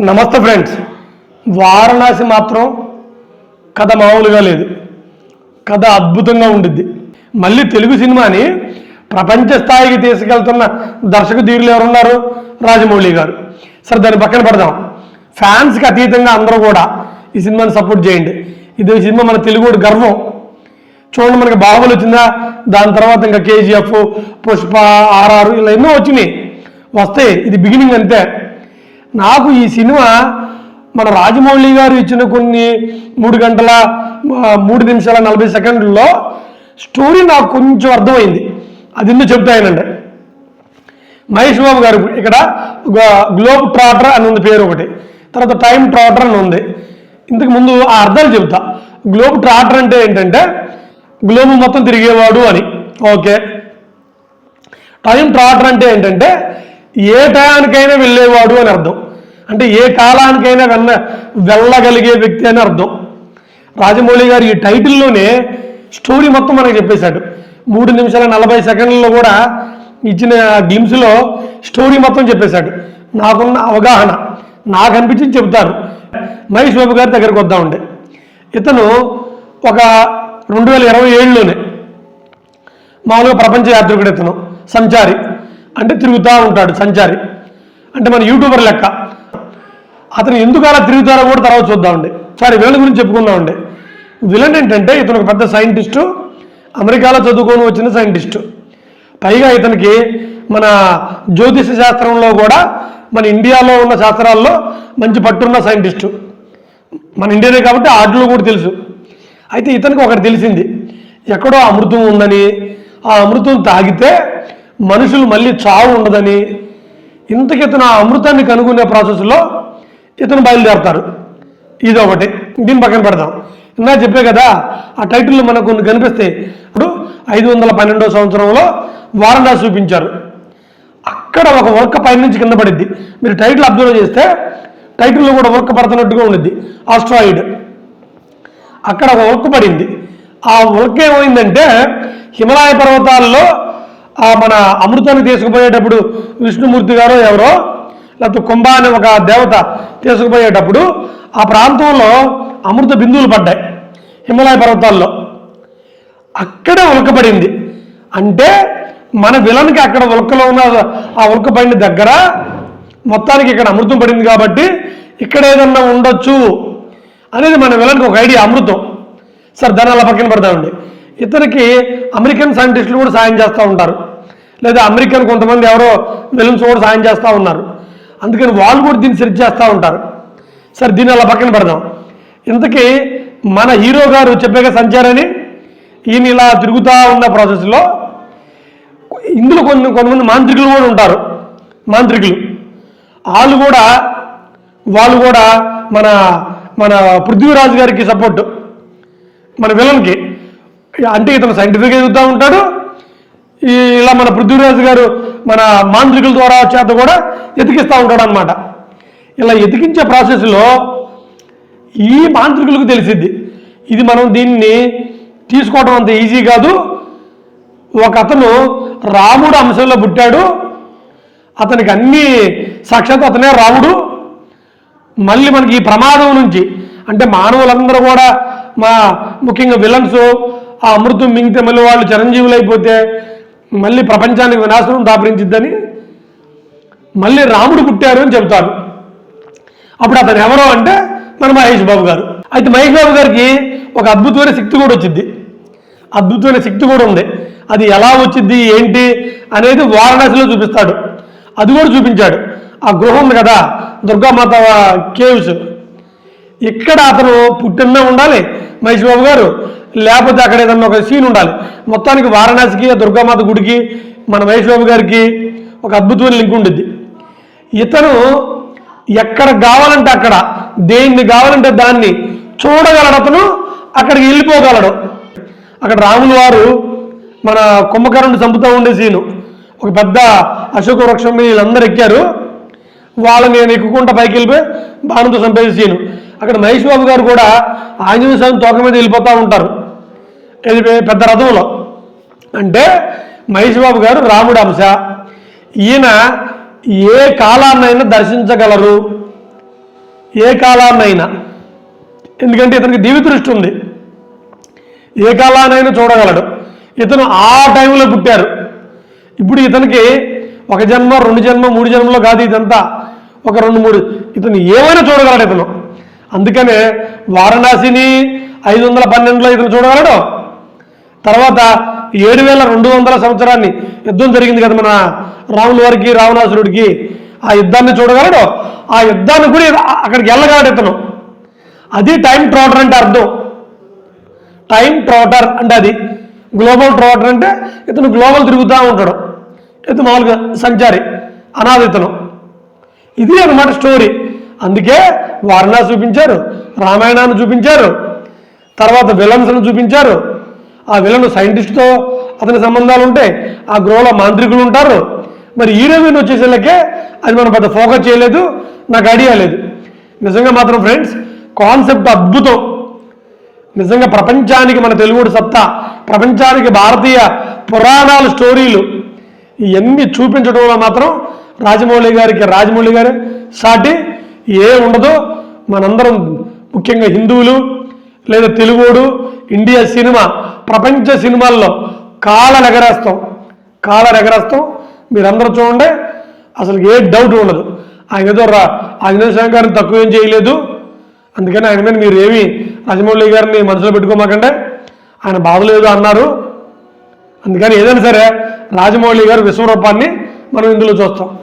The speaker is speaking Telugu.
నమస్తే ఫ్రెండ్స్. వారణాసి మాత్రం కథ మామూలుగా లేదు. కథ అద్భుతంగా ఉండిద్ది. మళ్ళీ తెలుగు సినిమాని ప్రపంచ స్థాయికి తీసుకెళ్తున్న దర్శక ధీరులు ఎవరున్నారు? రాజమౌళి గారు. సరే దాన్ని పక్కన పెడదాం. ఫ్యాన్స్కి అతీతంగా అందరూ కూడా ఈ సినిమాని సపోర్ట్ చేయండి. ఇది ఈ సినిమా మన తెలుగు గర్వం. చూడండి మనకి బాహుబలి వచ్చిందా? దాని తర్వాత ఇంకా కేజీఎఫ్ పుష్ప ఆర్ఆర్ ఇలా ఎన్నో వచ్చినాయి. వస్తాయి. ఇది బిగినింగ్ అంతే. నాకు ఈ సినిమా మన రాజమౌళి గారు ఇచ్చిన కొన్ని మూడు గంటల మూడు నిమిషాల నలభై సెకండ్లలో స్టోరీ నాకు కొంచెం అర్థమైంది. అది ఎందుకు చెప్తాయనండి మహేష్ బాబు గారు ఇక్కడ గ్లోబ్ ట్రాటర్ అని ఉంది పేరు ఒకటి. తర్వాత టైం ట్రాటర్ అని ఉంది. ఇంతకు ముందు ఆ అర్థాలు చెబుతా. గ్లోబ్ ట్రాటర్ అంటే ఏంటంటే గ్లోబ్ మొత్తం తిరిగేవాడు అని. ఓకే. టైం ట్రాటర్ అంటే ఏంటంటే ఏ టయానికైనా వెళ్ళేవాడు అని అర్థం. అంటే ఏ కాలానికైనా వెళ్ళ వెళ్ళగలిగే వ్యక్తి అని అర్థం. రాజమౌళి గారు ఈ టైటిల్లోనే స్టోరీ మొత్తం మనకు చెప్పేశాడు. మూడు నిమిషాల నలభై సెకండ్లలో కూడా ఇచ్చిన గ్లిమ్స్లో స్టోరీ మొత్తం చెప్పేశాడు. నాకున్న అవగాహన నాకు అనిపించింది చెబుతారు. మహేష్ బాబు గారి దగ్గరికి వద్దామండి ఇతను ఒక రెండు వేల ఇరవై ఏడులోనే మామూలుగా ప్రపంచ యాత్రికుడు ఇతను సంచారి. అంటే తిరుగుతూ ఉంటాడు సంచారి. అంటే మన యూట్యూబర్ లెక్క. అతను ఎందుకు అలా తిరుగుతారో కూడా తర్వాత చూద్దామండి. సారీ వీళ్ళ గురించి చెప్పుకుందామండి. విలన్ ఏంటంటే ఇతను ఒక పెద్ద సైంటిస్టు అమెరికాలో చదువుకొని వచ్చిన సైంటిస్టు. పైగా ఇతనికి మన జ్యోతిష శాస్త్రంలో కూడా మన ఇండియాలో ఉన్న శాస్త్రాల్లో మంచి పట్టున్న సైంటిస్టు. మన ఇండియానే కాబట్టి ఆటలు కూడా తెలుసు. అయితే ఇతనికి ఒకటి తెలిసింది ఎక్కడో అమృతం ఉందని. ఆ అమృతం తాగితే మనుషులు మళ్ళీ చావు ఉండదని. ఇంతకి ఇతను ఆ అమృతాన్ని కనుగొనే ప్రాసెస్లో ఇతను బయలుదేరుతారు ఇది ఒకటి దీని పక్కన పెడదాం. ఇందా చెప్పే కదా ఆ టైటిల్ మనకు కొన్ని కనిపిస్తాయి ఇప్పుడు ఐదు వందల పన్నెండో సంవత్సరంలో వారండా చూపించారు. అక్కడ ఒక వర్క్ పైనుంచి కింద పడిద్ది. మీరు టైటిల్ అబ్జర్వ్ చేస్తే టైటిల్లో కూడా వర్క్ పడుతున్నట్టుగా ఉండిద్ది. ఆస్ట్రాయిడ్ అక్కడ ఒక వర్క్ పడింది. ఆ వర్క్ ఏమైందంటే హిమాలయ పర్వతాల్లో మన అమృతాన్ని తీసుకుపోయేటప్పుడు విష్ణుమూర్తి గారో ఎవరో లేకపోతే కుంభ అనే ఒక దేవత తీసుకుపోయేటప్పుడు ఆ ప్రాంతంలో అమృత బిందువులు పడ్డాయి హిమాలయ పర్వతాల్లో. అక్కడే ఉల్కపడింది. అంటే మన విలన్కి అక్కడ ఉల్కలో ఉన్న ఆ ఉలక పడిన దగ్గర మొత్తానికి ఇక్కడ అమృతం పడింది కాబట్టి ఇక్కడ ఏదన్నా ఉండొచ్చు అనేది మన విలన్కి ఒక ఐడియా అమృతం. సరే దాని అలా పక్కన పెడతామండి ఇతనికి అమెరికన్ సైంటిస్టులు కూడా సాయం చేస్తూ ఉంటారు. లేదా అమెరికన్ కొంతమంది ఎవరో విలన్స్ కూడా సాయం చేస్తూ ఉన్నారు. అందుకని వాళ్ళు కూడా దీన్ని సెర్చ్ చేస్తూ ఉంటారు. సరే దీన్ని అలా పక్కన పెడదాం. ఇంతకీ మన హీరో గారు చెప్పాక సంచారని ఈయన ఇలా తిరుగుతూ ఉన్న ప్రాసెస్లో ఇందులో కొన్ని కొంతమంది మాంత్రికులు కూడా ఉంటారు. మాంత్రికులు. వాళ్ళు కూడా వాళ్ళు కూడా మన మన పృథ్వీరాజు గారికి సపోర్ట్ మన విలన్కి. అంటే ఇతను సైంటిఫిక్గా ఎదుగుతూ ఉంటాడు. ఈ ఇలా మన పృథ్వీరాజు గారు మన మాంత్రికుల ద్వారా చేత కూడా ఎతికిస్తూ ఉంటాడు అనమాట ఇలా ఎతికించే ప్రాసెస్లో ఈ మాంత్రికులకు తెలిసిద్ది. ఇది మనం దీన్ని తీసుకోవడం అంత ఈజీ కాదు. ఒక అతను రాముడు అంశంలో పుట్టాడు. అతనికి అన్ని సాక్షాత్ అతనే రాముడు. మళ్ళీ మనకి ఈ ప్రమాదం నుంచి అంటే మానవులందరూ కూడా మా ముఖ్యంగా విలన్స్ ఆ అమృతం మింగితే మళ్ళీ వాళ్ళు చిరంజీవులు అయిపోతే మళ్ళీ ప్రపంచానికి వినాశనం దాపరించిద్దని మళ్ళీ రాముడు పుట్టారు అని చెబుతారు. అప్పుడు అతను ఎవరో అంటే మన మహేష్ బాబు గారు. అయితే మహేష్ బాబు గారికి ఒక అద్భుతమైన శక్తి కూడా వచ్చింది. అద్భుతమైన శక్తి కూడా ఉంది. అది ఎలా వచ్చింది ఏంటి అనేది వారణాసిలో చూపిస్తాడు. అది కూడా చూపించాడు. ఆ గృహం ఉంది కదా దుర్గామాత కేవ్స్. ఇక్కడ అతను పుట్టిన ఉండాలి మహేష్ బాబు గారు. లేకపోతే అక్కడ ఏదన్నా ఒక సీన్ ఉండాలి. మొత్తానికి వారణాసికి దుర్గామాత గుడికి మన మహేష్ గారికి ఒక అద్భుతమైన లింక్ ఉండిద్ది. ఇతను ఎక్కడ కావాలంటే అక్కడ దేన్ని కావాలంటే దాన్ని చూడగలడు అతను అక్కడికి వెళ్ళిపోగలడు. అక్కడ రాములు వారు మన కుంభకర్ణుడు చంపుతూ ఉండే సీను ఒక పెద్ద అశోక వృక్షం మీద వీళ్ళందరూ ఎక్కారు. వాళ్ళని నేను ఎక్కుకుంటా పైకి వెళ్ళిపోయి బాణంతో చంపేసి సీను అక్కడ మహేష్ బాబు గారు కూడా ఆంజనేయ స్వామి తోక మీద వెళ్ళిపోతూ ఉంటారు. ఇది పెద్ద రథంలో. అంటే మహేష్బాబు గారు రాముడు అంశ. ఈయన ఏ కాలాన్నైనా దర్శించగలరు. ఏ కాలాన్నైనా. ఎందుకంటే ఇతనికి దివి దృష్టి ఉంది. ఏ కాలానైనా చూడగలడు. ఇతను ఆ టైంలో పుట్టారు. ఇప్పుడు ఇతనికి ఒక జన్మ రెండు జన్మ మూడు జన్మలో కాదు ఇదంతా. ఒక రెండు మూడు. ఇతను ఏమైనా చూడగలడు ఇతను. అందుకనే వారణాసిని ఐదు వందల పన్నెండులో ఇతను చూడగలడు? తర్వాత ఏడు వేల రెండు వందల సంవత్సరాన్ని యుద్ధం జరిగింది కదా మన రాముల వారికి రావణాసురుడికి. ఆ యుద్ధాన్ని చూడగలడు? ఆ యుద్ధాన్ని కూడా అక్కడికి వెళ్ళగలడు ఇతను. అది టైం ట్రోటర్ అంటే అర్థం. టైం ట్రోటర్ అంటే అది. గ్లోబల్ ట్రోటర్ అంటే ఇతను గ్లోబల్ తిరుగుతూ ఉంటాడు. ఇతను మామూలుగా సంచారి అనాథ ఇతను. ఇది అనమాట స్టోరీ. అందుకే వారణాసి చూపించారు రామాయణాన్ని చూపించారు తర్వాత విలన్స్ను చూపించారు ఆ విలన్ సైంటిస్ట్తో అతని సంబంధాలు ఉంటాయి ఆ గృహలో మాంత్రికులు ఉంటారు మరి హీరోయిన్ వచ్చేసరికి అది మనం పెద్ద ఫోకస్ చేయలేదు నాకు ఐడియా లేదు. నిజంగా మాత్రం ఫ్రెండ్స్ కాన్సెప్ట్ అద్భుతం. నిజంగా ప్రపంచానికి మన తెలుగుడు సత్తా ప్రపంచానికి భారతీయ పురాణాల స్టోరీలు ఇవన్నీ చూపించడంలో మాత్రం రాజమౌళి గారికి రాజమౌళి గారు సాటి ఏ ఉండదో మనందరం ముఖ్యంగా హిందువులు లేదా తెలుగుడు ఇండియా సినిమా ప్రపంచ సినిమాల్లో కాళ్ళ నగరేస్తాం కాళ్ళ నగరేస్తాం మీరందరూ చూడండి. అసలు ఏ డౌట్ ఉండదు. ఆయన ఏదో రా ఆంజనేయ స్వామి గారిని తక్కువ ఏం చేయలేదు. అందుకని ఆయన మీద మీరు ఏమి రాజమౌళి గారిని మనసులో పెట్టుకోమాకండి. ఆయన బాధలేదు అన్నారు. అందుకని ఏదైనా సరే రాజమౌళి గారు విశ్వరూపాన్ని మనం ఇందులో చూస్తాం.